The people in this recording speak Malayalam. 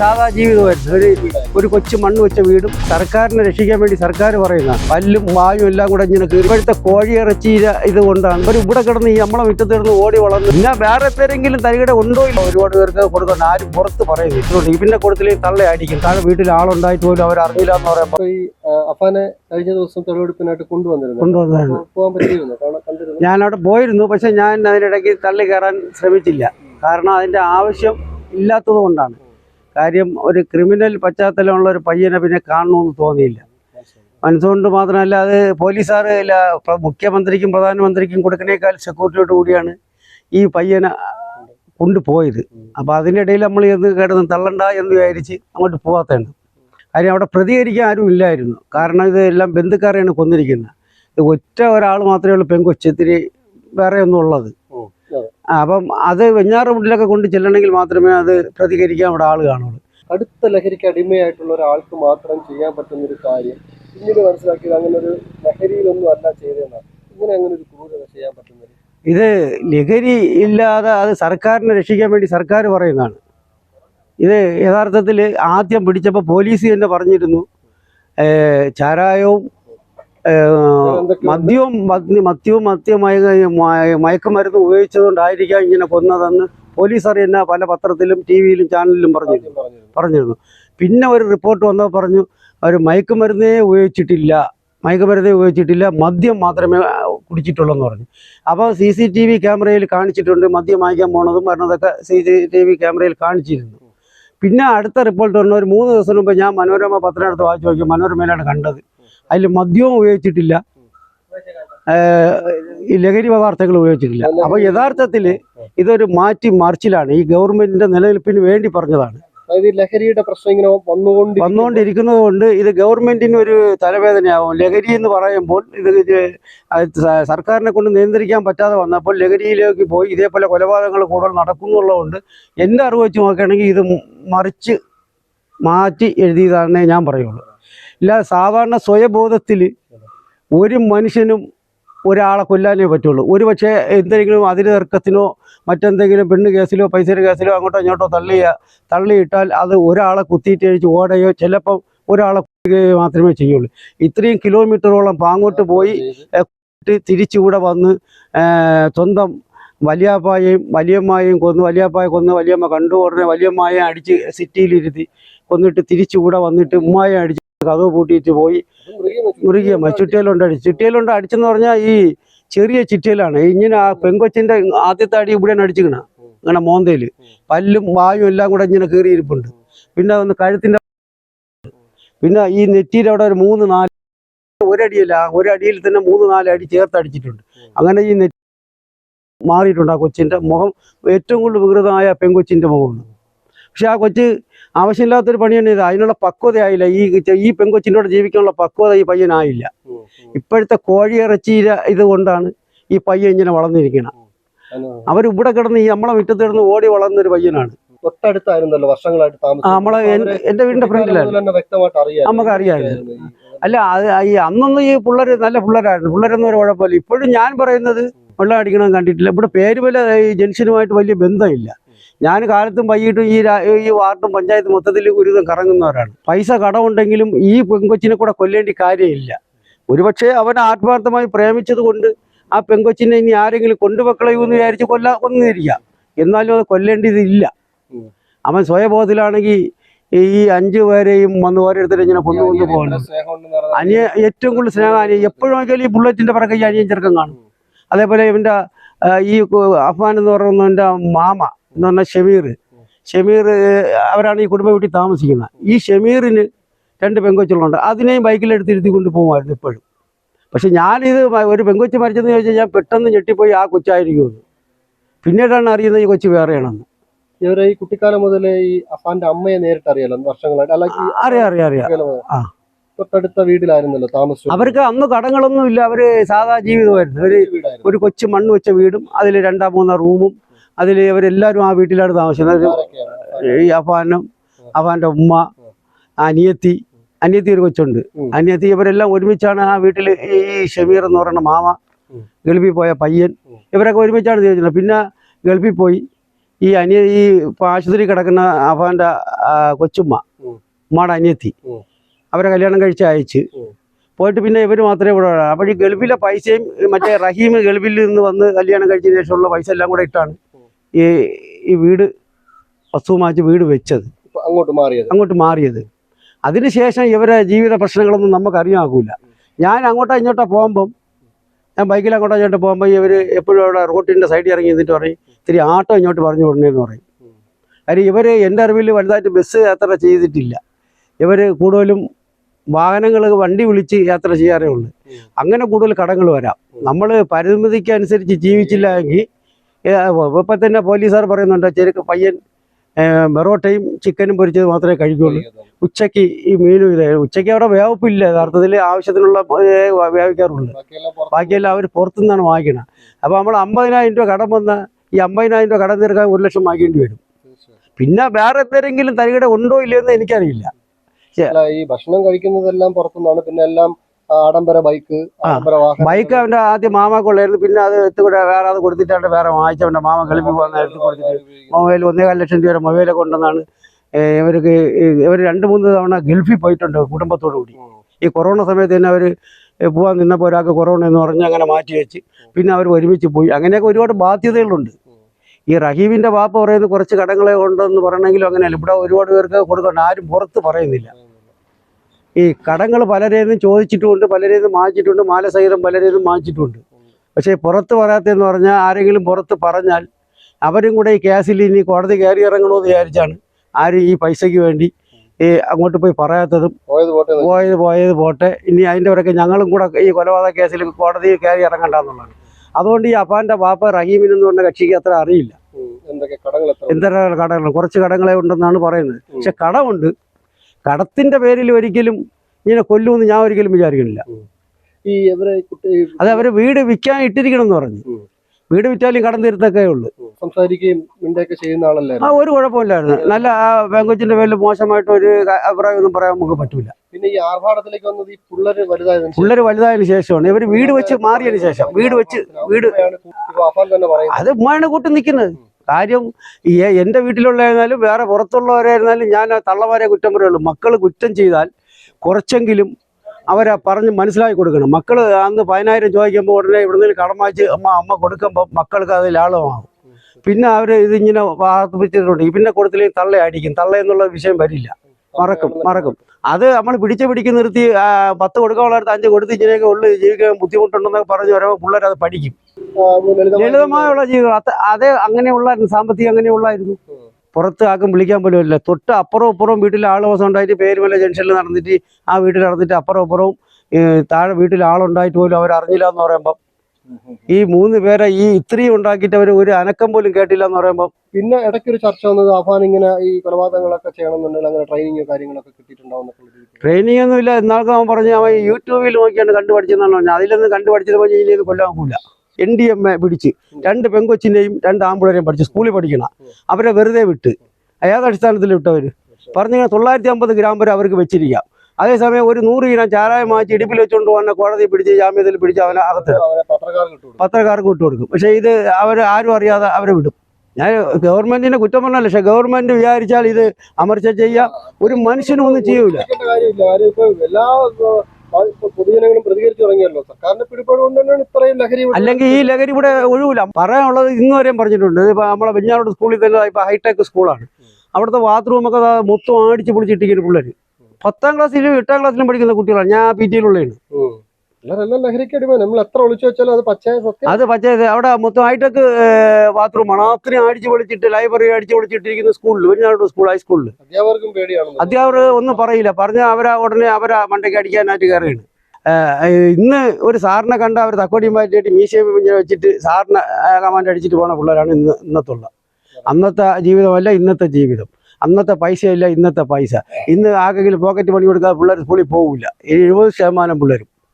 സാധാ ജീവിതമായിരുന്നു ഒരു ഒരു കൊച്ചു മണ്ണ് വെച്ച വീടും സർക്കാരിനെ രക്ഷിക്കാൻ വേണ്ടി സർക്കാർ പറയുന്ന പല്ലും വായും എല്ലാം കൂടെ ഇങ്ങനെ ഇപ്പോഴത്തെ കോഴിയിറച്ചി ഇത് കൊണ്ടാണ്. ഒരു ഇവിടെ കിടന്ന് ഈ നമ്മളെ മുറ്റത്ത് കിടന്ന് ഓടി വളർന്നു പിന്നെ വേറെ പേരെങ്കിലും തരികട ഉണ്ടോ ഇല്ല? ഒരുപാട് പേർക്ക് കൊടുക്കണം ആരും പുറത്ത് പറയുന്നു ഇതുകൊണ്ട് ഈ പിന്നെ കൊടുത്തില്ലെങ്കിൽ തള്ള അടിക്കും താഴെ വീട്ടിൽ ആളുണ്ടായിട്ട് പോലും അവർ അറിഞ്ഞില്ല എന്ന് പറയുമ്പോൾ ഈ അഫാനെ കഴിഞ്ഞ ദിവസം തെളിവെടുപ്പിനായിട്ട് കൊണ്ടുവന്നിരുന്നു. കൊണ്ടുവന്നതാണ് ഞാൻ അവിടെ പോയിരുന്നു. പക്ഷെ ഞാൻ അതിനിടയ്ക്ക് തള്ളി കയറാൻ ശ്രമിച്ചില്ല. കാരണം അതിന്റെ ആവശ്യം ഇല്ലാത്തത് കൊണ്ടാണ്. കാര്യം ഒരു ക്രിമിനൽ പശ്ചാത്തലമുള്ള ഒരു പയ്യനെ പിന്നെ കാണണമെന്ന് തോന്നിയില്ല. മനസ്സുകൊണ്ട് മാത്രമല്ല അത് പോലീസുകാർ മുഖ്യമന്ത്രിക്കും പ്രധാനമന്ത്രിക്കും കൊടുക്കുന്നേക്കാൾ സെക്യൂരിറ്റിയോട് കൂടിയാണ് ഈ പയ്യനെ കൊണ്ടുപോയത്. അപ്പോൾ അതിനിടയിൽ നമ്മൾ എന്ത് കിടന്ന് തള്ളണ്ട എന്ന് വിചാരിച്ച് അങ്ങോട്ട് പോകാത്തതാണ് കാര്യം അവിടെ പ്രതികരിക്കാൻ ആരും ഇല്ലായിരുന്നു. കാരണം ഇതെല്ലാം ബന്ധുക്കാരെയാണ് കൊന്നിരിക്കുന്നത്. ഒറ്റ ഒരാൾ മാത്രമേ ഉള്ളൂ പെങ്കൊച്ചത്തിരി വേറെ ഒന്നും ഉള്ളത്. അപ്പം അത് വെഞ്ഞാറുമുട്ടിലൊക്കെ കൊണ്ട് ചെല്ലണമെങ്കിൽ മാത്രമേ അത് പ്രതികരിക്കാൻ അവിടെ ആൾ കാണുള്ളൂ. അടുത്ത ലഹരിക്ക് അടിമയായിട്ടുള്ള ഒരാൾക്ക് മാത്രം ചെയ്യാൻ പറ്റുന്ന ഒരു കാര്യം പിന്നീട് മനസ്സിലാക്കിയത് അങ്ങനെ ഒരു ലഹരിയിലൊന്നും അല്ല ചെയ്തതെന്നാണ്. ഇങ്ങനെ അങ്ങനെ ഒരു ക്രൂരത ചെയ്യാൻ പറ്റുന്നത് ഇത് ലഹരി ഇല്ലാതെ അത് സർക്കാരിനെ രക്ഷിക്കാൻ വേണ്ടി സർക്കാർ പറയുന്നതാണ്. ഇത് യഥാർത്ഥത്തിൽ ആദ്യം പിടിച്ചപ്പോൾ പോലീസ് തന്നെ പറഞ്ഞിരുന്നു. ചാരായവും? മദ്യവും മദ്യ- മദ്യവും മദ്യമായ മയക്കുമരുന്ന് ഉപയോഗിച്ചതുകൊണ്ടായിരിക്കാം ഇങ്ങനെ കൊന്നതെന്ന് പോലീസ് അറിയുന്ന പല പത്രത്തിലും ടി വിയിലും ചാനലിലും പറഞ്ഞു പറഞ്ഞിരുന്നു. പറഞ്ഞിരുന്നു. പിന്നെ ഒരു റിപ്പോർട്ട് വന്നപ്പോൾ പറഞ്ഞു അവർ മയക്കുമരുന്നേ ഉപയോഗിച്ചിട്ടില്ല. മയക്കുമരുന്നേ ഉപയോഗിച്ചിട്ടില്ല. മദ്യം മാത്രമേ കുടിച്ചിട്ടുള്ളൂ എന്ന് പറഞ്ഞു. അപ്പോൾ സി സി ടി വി ക്യാമറയിൽ കാണിച്ചിട്ടുണ്ട് മദ്യം വാങ്ങിക്കാൻ പോണതും പറഞ്ഞതൊക്കെ സി സി ടി വി ക്യാമറയിൽ കാണിച്ചിരുന്നു. പിന്നെ അടുത്ത റിപ്പോർട്ട് വന്ന ഒരു മൂന്ന് ദിവസം മുമ്പ് ഞാൻ മനോരമ പത്രം എടുത്ത് വായിച്ചു നോക്കി മനോരമയിലാണ് കണ്ടത്. അതിൽ മദ്യവും ഉപയോഗിച്ചിട്ടില്ല. ലഹരി പദാർത്ഥങ്ങൾ ഉപയോഗിച്ചിട്ടില്ല. അപ്പോൾ യഥാർത്ഥത്തിൽ ഇതൊരു മാറ്റി മറിച്ചിലാണ്. ഈ ഗവൺമെന്റിന്റെ നിലനിൽപ്പിന് വേണ്ടി പറഞ്ഞതാണ്. ലഹരിയുടെ പ്രശ്നം ഇങ്ങനെ വന്നുകൊണ്ട് വന്നുകൊണ്ടിരിക്കുന്നത് കൊണ്ട് ഇത് ഗവൺമെന്റിന് ഒരു തലവേദനയാവും. ലഹരി എന്ന് പറയുമ്പോൾ ഇത് സർക്കാരിനെ കൊണ്ട് നിയന്ത്രിക്കാൻ പറ്റാതെ വന്നപ്പോൾ ലഹരിയിലേക്ക് പോയി ഇതേപോലെ കൊലപാതകങ്ങൾ കൂടുതൽ നടക്കുന്നുള്ളതുകൊണ്ട് എന്റെ അറിവ് വെച്ച് നോക്കുകയാണെങ്കിൽ ഇത് മറിച്ച് മാറ്റി എഴുതിയതാണെന്നേ ഞാൻ പറയുള്ളൂ. ഇല്ല സാധാരണ സ്വയബോധത്തിൽ ഒരു മനുഷ്യനും ഒരാളെ കൊല്ലാനേ പറ്റുള്ളൂ. ഒരു പക്ഷേ എന്തെങ്കിലും അതിര് തർക്കത്തിനോ മറ്റെന്തെങ്കിലും പെണ്ണ് കേസിലോ പൈസയുടെ കേസിലോ അങ്ങോട്ടോ ഇങ്ങോട്ടോ തള്ളിയ തള്ളിയിട്ടാൽ അത് ഒരാളെ കുത്തിയിട്ട് കഴിച്ച് ഓടയോ ചിലപ്പം ഒരാളെ കുത്തുകയോ മാത്രമേ ചെയ്യുള്ളൂ. ഇത്രയും കിലോമീറ്ററോളം പാങ്ങോട്ട് പോയി തിരിച്ചുകൂടെ വന്ന് സ്വന്തം വലിയാപ്പായെയും വലിയമ്മായും കൊന്ന് വലിയപ്പായ കൊന്ന് വലിയമ്മ കണ്ടു ഉടനെ വലിയമ്മായെ അടിച്ച് സിറ്റിയിലിരുത്തി കൊന്നിട്ട് തിരിച്ചുകൂടെ വന്നിട്ട് ഉമ്മായെ അടിച്ച് കഥവ് പൂട്ടിയിട്ട് പോയി. മുറുകിയമ്മ ചുറ്റിയിലുണ്ട് അടിച്ചു ചുറ്റിയിലുണ്ട് അടിച്ചെന്ന് പറഞ്ഞാൽ ഈ ചെറിയ ചിറ്റിയിലാണ് ഇങ്ങനെ ആ പെങ്കൊച്ചിന്റെ ആദ്യത്തെ അടി ഇവിടെയാണ് അടിച്ചിക്കണ ഇങ്ങനെ മോന്തയിൽ പല്ലും വായും എല്ലാം കൂടെ ഇങ്ങനെ കീറിയിരിപ്പുണ്ട് പിന്നെ അതൊന്ന് കഴുത്തിന്റെ പിന്നെ ഈ നെറ്റിയിൽ അവിടെ ഒരു മൂന്ന് നാല് ഒരടിയല്ല ഒരടിയിൽ തന്നെ മൂന്ന് നാല് അടി ചേർത്ത് അടിച്ചിട്ടുണ്ട്. അങ്ങനെ ഈ നെറ്റി മാറിയിട്ടുണ്ട് ആ കൊച്ചിന്റെ മുഖം. ഏറ്റവും കൂടുതൽ വികൃതമായ പെങ്കൊച്ചിന്റെ മുഖമാണ്. പക്ഷെ ആ കൊച്ച് ആവശ്യമില്ലാത്തൊരു പണിയാണ് ഇത്. അതിനുള്ള പക്വതയായില്ല. ഈ ഈ പെൺകൊച്ചിന്റെ കൂടെ ജീവിക്കാനുള്ള പക്വത ഈ പയ്യനായില്ല. ഇപ്പോഴത്തെ കോഴിയിറച്ചിയുടെ ഇത് കൊണ്ടാണ് ഈ പയ്യൻ ഇങ്ങനെ വളർന്നിരിക്കണം. അവർ ഇവിടെ കിടന്ന് ഈ നമ്മളെ മുറ്റത്ത് കിടന്ന് ഓടി വളർന്നൊരു പയ്യനാണ്. തൊട്ടടുത്തായിരുന്നല്ലോ വർഷങ്ങളായിട്ട് നമ്മളെ എന്റെ വീടിന്റെ ഫ്രണ്ടിലാണ്. വ്യക്തമായിട്ട് അറിയാം നമുക്ക് അറിയാമായിരുന്നു. അല്ല അത് ഈ അന്നൊന്നും ഈ പിള്ളേർ നല്ല പിള്ളേരായിരുന്നു. പിള്ളേരൊന്നും ഒരു കുഴപ്പമില്ല. ഇപ്പോഴും ഞാൻ പറയുന്നത് വെള്ളം അടിക്കണം കണ്ടിട്ടില്ല. ഇവിടെ പേര് പോലെ ഈ ജംഗ്ഷനുമായിട്ട് വലിയ ബന്ധമില്ല. ഞാൻ കാലത്തും വൈകിട്ടും ഈ ഈ വാർഡും പഞ്ചായത്ത് മൊത്തത്തിൽ ഒരുവിധം കറങ്ങുന്നവരാണ്. പൈസ കടമുണ്ടെങ്കിലും ഈ പെങ്കൊച്ചിനെ കൂടെ കൊല്ലേണ്ടി കാര്യമില്ല. ഒരുപക്ഷെ അവൻ ആത്മാർത്ഥമായി പ്രേമിച്ചത് കൊണ്ട് ആ പെങ്കൊച്ചിനെ ഇനി ആരെങ്കിലും കൊണ്ടുവെക്കളയൂന്ന് വിചാരിച്ച് കൊല്ലാ കൊന്നിരിക്കാം. എന്നാലും അത് കൊല്ലേണ്ടതില്ല. അവൻ സ്വയബോധത്തിലാണെങ്കിൽ ഈ അഞ്ചു പേരെയും വന്ന് ഓരോരുത്തരും ഇങ്ങനെ കൊന്നു കൊന്നു പോകണം അനിയ ഏറ്റവും കൂടുതൽ സ്നേഹം അനിയ എപ്പോഴും ഈ ബുള്ളറ്റിന്റെ പിറകെ ഈ അനിയൻ ചെറുക്കം കാണും. അതേപോലെ ഇവന്റെ ഈ അഫ്മാൻ എന്ന് പറയുന്നവന്റെ മാമ എന്ന് പറഞ്ഞാൽ ഷമീർ. ഷമീർ അവരാണ് ഈ കുടുംബ വീട്ടിൽ താമസിക്കുന്നത്. ഈ ഷമീറിന് രണ്ട് പെങ്കൊച്ചുകളുണ്ട്. അതിനെയും ബൈക്കിലെടുത്ത് ഇരുത്തി കൊണ്ട് പോകുമായിരുന്നു ഇപ്പോഴും. പക്ഷെ ഞാനിത് ഒരു പെങ്കൊച്ച് മരിച്ചെന്ന് ചോദിച്ചാൽ ഞാൻ പെട്ടെന്ന് ഞെട്ടിപ്പോയി ആ കൊച്ചായിരിക്കുമെന്ന് പിന്നീടാണ് അറിയുന്നത് ഈ കൊച്ചു വേറെയാണെന്ന്. ഇവരെ ഈ കുട്ടിക്കാലം മുതൽ ഈ അഫാന്റെ അമ്മയെ നേരിട്ട് അറിയാലോ? വർഷങ്ങളായിട്ട്. അറിയാം അറിയാം അറിയാം. ആ. തൊട്ടടുത്ത വീട്ടിലായിരുന്നല്ലോ താമസം അവർക്ക് അന്ന് കടങ്ങളൊന്നും ഇല്ല അവർ സാധാ ജീവിതമായിരുന്നു. ഒരു ഒരു കൊച്ചു മണ്ണ് വെച്ച വീടും അതിൽ രണ്ടാം മൂന്നാം റൂമും അതിൽ ഇവരെല്ലാവരും ആ വീട്ടിലാണ് താമസിക്കുന്നത്? ഈ അഫാനും അഫാന്റെ ഉമ്മ അനിയത്തി അനിയത്തി ഒരു കൊച്ചുണ്ട് അനിയത്തി ഇവരെല്ലാം ഒരുമിച്ചാണ് ആ വീട്ടിൽ ഈ ഷമീർ എന്ന് പറയുന്ന മാമ. ഗൾഫിൽ പോയ പയ്യൻ ഇവരൊക്കെ ഒരുമിച്ചാണ് ജീവിച്ചത് പിന്നെ ഗൾഫിൽ പോയി ഈ അനിയ ഈ ആശുപത്രി കിടക്കുന്ന അഫാന്റെ കൊച്ചുമ്മ. ഉമ്മയുടെ അനിയത്തി. അവരെ കല്യാണം കഴിച്ച് അയച്ച് പോയിട്ട് പിന്നെ ഇവർ മാത്രമേ ഇവിടെ അപ്പോൾ ഈ ഗൾഫിലെ പൈസയും മറ്റേ റഹീം ഗൾഫിൽ നിന്ന് വന്ന് കല്യാണം കഴിച്ചതിന് ശേഷമുള്ള പൈസ എല്ലാം കൂടെ ഇട്ടാണ് ഈ ഈ വീട് വസ്തു വീട് വെച്ചത്. അങ്ങോട്ട് മാറിയത്. അങ്ങോട്ട് മാറിയത്. അതിനുശേഷം ഇവരെ ജീവിത പ്രശ്നങ്ങളൊന്നും നമുക്ക് അറിയാകൂല. ഞാൻ അങ്ങോട്ടോ ഇങ്ങോട്ടോ പോകുമ്പം ഞാൻ ബൈക്കിൽ അങ്ങോട്ടോ ഇങ്ങോട്ടോ പോകുമ്പോൾ ഇവർ എപ്പോഴും അവിടെ റോട്ടിന്റെ സൈഡിൽ ഇറങ്ങി നിന്നിട്ട് പറയും ഇത്തിരി ആട്ടോ ഇങ്ങോട്ട് പറഞ്ഞു വിടണേന്ന് പറയും. കാര്യം ഇവർ എന്റെ അറിവിൽ വലുതായിട്ട് ബസ് യാത്ര ചെയ്തിട്ടില്ല. ഇവർ കൂടുതലും വാഹനങ്ങൾ വണ്ടി വിളിച്ച് യാത്ര ചെയ്യാറേ ഉള്ളൂ. അങ്ങനെ കൂടുതൽ കടങ്ങൾ വരാം. നമ്മൾ പരിമിതിക്കനുസരിച്ച് ജീവിച്ചില്ല എങ്കിൽ ഇപ്പം തന്നെ പോലീസുകാർ പറയുന്നുണ്ട് ചെറുക്ക് പയ്യൻ മെറോട്ടയും ചിക്കനും പൊരിച്ചത് മാത്രമേ കഴിക്കുള്ളൂ. ഉച്ചയ്ക്ക് ഈ മീനും ഇത് ഉച്ചയ്ക്ക് അവിടെ വേവപ്പില്ല യഥാർത്ഥത്തിൽ ആവശ്യത്തിനുള്ള വേവിക്കാറുള്ളൂ ബാക്കിയെല്ലാം അവർ പുറത്തുനിന്നാണ് വാങ്ങിക്കണത്. അപ്പോൾ നമ്മൾ അമ്പതിനായിരം രൂപ കടം വന്ന ഈ അമ്പതിനായിരം രൂപ കടം തീർക്കാൻ ഒരു ലക്ഷം വാങ്ങിക്കേണ്ടി വരും. പിന്നെ വേറെ എന്തെങ്കിലും തരികട ഉണ്ടോ ഇല്ലയോ എന്ന് എനിക്കറിയില്ല. ഈ ഭക്ഷണം കഴിക്കുന്നതെല്ലാം പുറത്തുനിന്നാണ്. പിന്നെ എല്ലാം ആഡംബര ബൈക്ക് ബൈക്ക് അവന്റെ ആദ്യം മാമക്കുള്ളായിരുന്നു പിന്നെ അത് എത്തുകൂടെ വേറെ അത് കൊടുത്തിട്ടാണ് വേറെ വാങ്ങിച്ച അവന്റെ മാമ കളിപ്പിൽ പോകുന്ന എടുത്ത് കൊടുത്തിട്ട് മൊബൈൽ ഒന്നേകാൽ ലക്ഷം രൂപ മൊബൈലൊക്കെ കൊണ്ടെന്നാണ് ഇവർക്ക് ഇവർ രണ്ട് മൂന്ന് തവണ ഗൾഫിൽ പോയിട്ടുണ്ട് കുടുംബത്തോടു കൂടി. ഈ കൊറോണ സമയത്ത് തന്നെ അവർ പോകാൻ നിന്നപ്പോൾ ഒരാൾക്ക് കൊറോണ എന്ന് പറഞ്ഞ് അങ്ങനെ മാറ്റി വെച്ച്. പിന്നെ അവർ ഒരുമിച്ച് പോയി. അങ്ങനെയൊക്കെ ഒരുപാട് ബാധ്യതകളുണ്ട്. ഈ റഹീമിന്റെ വാപ്പ പറയുന്നത് കുറച്ച് കടങ്ങളെ ഉണ്ടെന്ന് പറയണമെങ്കിലും അങ്ങനെയല്ല. ഇവിടെ ഒരുപാട് പേർക്ക് കൊടുക്കണ്ട. ആരും പുറത്ത് പറയുന്നില്ല. ഈ കടങ്ങൾ പലരേന്നും ചോദിച്ചിട്ടുമുണ്ട് പലരേന്നും വാങ്ങിച്ചിട്ടുണ്ട് മാലസഹിതം പലരേന്നും വാങ്ങിച്ചിട്ടുണ്ട്. പക്ഷേ പുറത്ത് പറയാത്തതെന്ന് പറഞ്ഞാൽ ആരെങ്കിലും പുറത്ത് പറഞ്ഞാൽ അവരും കൂടെ ഈ കേസിൽ ഇനി കോടതി കയറി ഇറങ്ങണമെന്ന് വിചാരിച്ചാണ് ആരും ഈ പൈസയ്ക്ക് വേണ്ടി ഈ അങ്ങോട്ട് പോയി പറയാത്തതും പോയത് എന്ന് പോയത് പോട്ടെ. ഇനി അതിന്റെ വരക്കെ ഞങ്ങളും കൂടെ ഈ കൊലപാതക കേസിൽ കോടതി കയറി ഇറങ്ങണ്ടെന്നുള്ളതാണ് അതുകൊണ്ട് ഈ അപ്പാന്റെ വാപ്പ റഹീമിനെന്ന് പറഞ്ഞ കക്ഷിക്ക് അത്ര അറിയില്ല. എന്തൊക്കെ കടങ്ങൾ കുറച്ച് കടങ്ങളെ ഉണ്ടെന്നാണ് പറയുന്നത്. പക്ഷെ കടമുണ്ട്. കടത്തിന്റെ പേരിൽ ഒരിക്കലും ഇങ്ങനെ കൊല്ലുമെന്ന് ഞാൻ ഒരിക്കലും വിചാരിക്കുന്നില്ല. ഈ അവരെ അത് അവർ വീട് വിൽക്കാൻ ഇട്ടിരിക്കണം എന്ന് പറഞ്ഞു. വീട് വിറ്റാലും കടം തീരത്തൊക്കെ ഉള്ളു. സംസാരിക്കുകയും മിണ്ടൊക്കെ ചെയ്യുന്ന ആ ആളല്ലായിരുന്നു ഒരു കുഴപ്പമില്ലായിരുന്നു. നല്ല ആ പെങ്കൊച്ചിന്റെ പേരിൽ മോശമായിട്ട് ഒരു അഭിപ്രായം ഒന്നും പറയാൻ നമുക്ക് പറ്റൂല. പിന്നെ ഈ ആർഭാടത്തിലേക്ക് വന്നത് ഈ പിള്ളേര് വലുതായതിനു പുള്ളര് വലുതായതിനു ശേഷമാണ്. ഇവർ വീട് വെച്ച് മാറിയതിനു ശേഷം. വീട് വെച്ച് വീട് അത് ഉമ്മയാണ് കൂട്ടി നിൽക്കുന്നത്. കാര്യം എന്റെ വീട്ടിലുള്ളതായിരുന്നാലും വേറെ പുറത്തുള്ളവരായിരുന്നാലും ഞാൻ ആ തള്ളമാരെ കുറ്റം പറയുള്ളൂ. മക്കൾ കുറ്റം ചെയ്താൽ കുറച്ചെങ്കിലും അവരെ പറഞ്ഞ് മനസ്സിലാക്കി കൊടുക്കണം. മക്കൾ അന്ന് പതിനായിരം ചോദിക്കുമ്പോൾ ഉടനെ ഇവിടുന്ന് കടം വാങ്ങിച്ച് അമ്മ അമ്മ കൊടുക്കുമ്പോൾ മക്കൾക്ക് അത് ലാളമാകും. പിന്നെ അവർ ഇതിങ്ങനെ വാർത്തിപ്പിച്ചിട്ടുണ്ട് പിന്നെ കൊടുത്തില്ലെങ്കിൽ തള്ള അടിക്കും. തള്ള എന്നുള്ള വിഷയം വരില്ല. മറക്കും മറക്കും. അത് നമ്മൾ പിടിച്ച പിടിക്ക് നിർത്തി പത്ത് കൊടുക്കാനുള്ളടത്ത് അഞ്ച് കൊടുത്ത് ഇങ്ങനെയൊക്കെ ഉള്ളു ജീവിക്കാൻ ബുദ്ധിമുട്ടുണ്ടെന്നൊക്കെ പറഞ്ഞ് വരുമ്പോൾ പിള്ളേരത് പഠിക്കും. ലളിതമായുള്ള ജീവിതം അത് അതേ അങ്ങനെയുള്ള സാമ്പത്തികം അങ്ങനെയുള്ളായിരുന്നു. പുറത്ത് ആക്കും വിളിക്കാൻ പോലും ഇല്ല. തൊട്ട് അപ്പുറവും ഇപ്പുറവും വീട്ടിൽ ആൾ ദിവസം ഉണ്ടായിട്ട് പേരുമല ജംഗ്ഷനിൽ നടന്നിട്ട് ആ വീട്ടിൽ നടന്നിട്ട് അപ്പുറവും ഇപ്പുറവും താഴെ വീട്ടിൽ ആളുണ്ടായിട്ട് പോലും അവർ അറിഞ്ഞില്ല എന്ന് പറയുമ്പോൾ ഈ മൂന്ന് പേരെ ഈ ഇത്രയും ഉണ്ടാക്കിയിട്ട് അവർ ഒരു അനക്കം പോലും കേട്ടില്ല എന്ന് പറയുമ്പോൾ പിന്നെ ഇടയ്ക്ക് ഒരു ചർച്ച വന്നത് അഫാൻ ഇങ്ങനെ ഈ കൊലപാതകങ്ങളൊക്കെ ചെയ്യണമെന്നുണ്ടെങ്കിൽ അങ്ങനെ ട്രെയിനിങ്ങോ കാര്യങ്ങളൊക്കെ കിട്ടിയിട്ടുണ്ടാവും എന്നൊക്കെ ഉള്ള രീതിയിൽ. ട്രെയിനിങ് ഒന്നും ഇല്ല എന്നാൾക്ക് അവൻ പറഞ്ഞു അവൻ യൂട്യൂബിൽ നോക്കിയാണ് കണ്ടുപഠിച്ചതെന്നാണ് പറഞ്ഞത്. അതിലൊന്നും കണ്ടുപഠിച്ചത് പറഞ്ഞ് ഇനി കൊല്ലാൻ പോകില്ല എൻ ഡി എം എ പിടിച്ച് രണ്ട് പെങ്കൊച്ചിന്റെയും രണ്ട് ആമ്പിളരെയും പഠിച്ച് സ്കൂളിൽ പഠിക്കണം. അവരെ വെറുതെ വിട്ട്. ഏത് അടിസ്ഥാനത്തിൽ വിട്ടവർ പറഞ്ഞിങ്ങനെ തൊള്ളായിരത്തി അമ്പത് ഗ്രാം വരെ അവർക്ക് വെച്ചിരിക്കാം. അതേസമയം ഒരു നൂറ് കിലോ ചാരായം മാറ്റി ഇടുപ്പിൽ വെച്ചുകൊണ്ട് വന്ന കോടതി പിടിച്ച് ജാമ്യത്തിൽ പിടിച്ച് അവനെ അകത്ത് പത്രക്കാർക്ക് വിട്ടു കൊടുക്കും. പക്ഷേ ഇത് അവർ ആരും അറിയാതെ അവരെ വിടും. ഞാൻ ഗവൺമെന്റിനെ കുറ്റം പറഞ്ഞല്ല. പക്ഷെ ഗവൺമെന്റ് വിചാരിച്ചാൽ ഇത് അമർച്ച ചെയ്യാം. ഒരു മനുഷ്യനും ഒന്നും ചെയ്യൂല. പൊതുജനങ്ങളും പ്രതികരിച്ചു തുടങ്ങിയല്ലോ സർക്കാരിന്റെ തന്നെയാണ് ഇത്രയും ലഹരി അല്ലെങ്കിൽ ഈ ലഹരി ഇവിടെ ഒഴിവില്ല പറയാനുള്ളത് ഇന്ന് വരെയും പറഞ്ഞിട്ടുണ്ട്. ഇപ്പൊ നമ്മളെ വെഞ്ഞാറോട് സ്കൂളിൽ തന്നെ ഇപ്പൊ ഹൈടെക് സ്കൂളാണ്. അവിടുത്തെ ബാത്റൂം ഒക്കെ ദാ മൊത്തം അടിച്ച് പൊളിച്ചിട്ടിരിക്കുന്ന പിള്ളേര്. പത്താം ക്ലാസ്സിലും എട്ടാം ക്ലാസ്സിലും പഠിക്കുന്ന കുട്ടികളാണ്. ഞാൻ പി ടിയിലുള്ളതാണ് ലഹരിക്ക് അടിമ. നമ്മൾ എത്ര ഒളിച്ചു വെച്ചാലും അത് പച്ചയായ സത്യം. അത് പക്ഷേ അവിടെ മൊത്തം ഹൈടെക് ബാത്റൂമാണ് അത്രയും അടിച്ചു പൊളിച്ചിട്ട് ലൈബ്രറി അടിച്ചു പൊളിച്ചിട്ടിരിക്കുന്ന സ്കൂളിൽ വെഞ്ഞാറോട് സ്കൂൾ ഹൈസ്കൂളിൽ അധ്യാപകർക്കും പേടിയാണ് അധ്യാപകർ ഒന്നും പറയില്ല. പറഞ്ഞ അവരാ ഉടനെ അവരാ മണ്ടയ്ക്ക് അടിക്കാനായിട്ട് കയറുകയാണ് ഏഹ് ഇന്ന് ഒരു സാറിനെ കണ്ട അവർ തക്കോടിയും മാറ്റിയിട്ട് മീശയും വെച്ചിട്ട് സാറിനെ കമാൻഡ് അടിച്ചിട്ട് പോണ പിള്ളേരാണ് ഇന്ന് ഇന്നത്തുള്ള. അന്നത്തെ ജീവിതമല്ല ഇന്നത്തെ ജീവിതം. അന്നത്തെ പൈസയല്ല ഇന്നത്തെ പൈസ. ഇന്ന് ആർക്കെങ്കിലും പോക്കറ്റ് പണി കൊടുക്കാതെ പിള്ളേർ സ്കൂളിൽ പോകില്ല എഴുപത് ശതമാനം പിള്ളേരും.